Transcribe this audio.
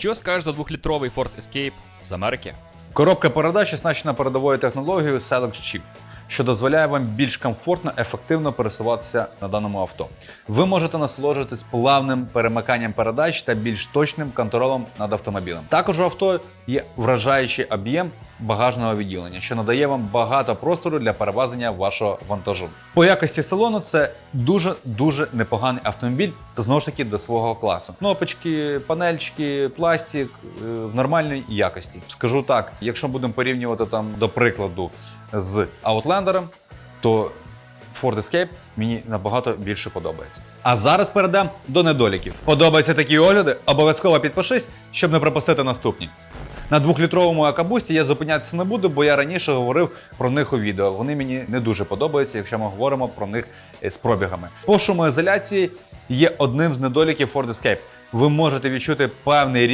Що скажеш за двохлітровий Ford Escape з Америки? Коробка передач оснащена передовою технологією Select Shift, що дозволяє вам більш комфортно, ефективно пересуватися на даному авто. Ви можете насолоджуватись плавним перемиканням передач та більш точним контролем над автомобілем. Також у авто є вражаючий об'єм багажного відділення, що надає вам багато простору для перевезення вашого вантажу. По якості салону це дуже дуже непоганий автомобіль, знову ж таки до свого класу. Кнопочки, панельчики, пластик е, в нормальній якості. Скажу так, якщо будемо порівнювати там, до прикладу, з Outlander, то Ford Escape мені набагато більше подобається. А зараз перейдемо до недоліків. Подобаються такі огляди? Обов'язково підпишись, щоб не пропустити наступні. На двохлітровому акабусті я зупинятися не буду, бо я раніше говорив про них у відео. Вони мені не дуже подобаються, якщо ми говоримо про них е, з пробігами. По шумоізоляції є одним з недоліків Ford Escape. Ви можете відчути певний рівень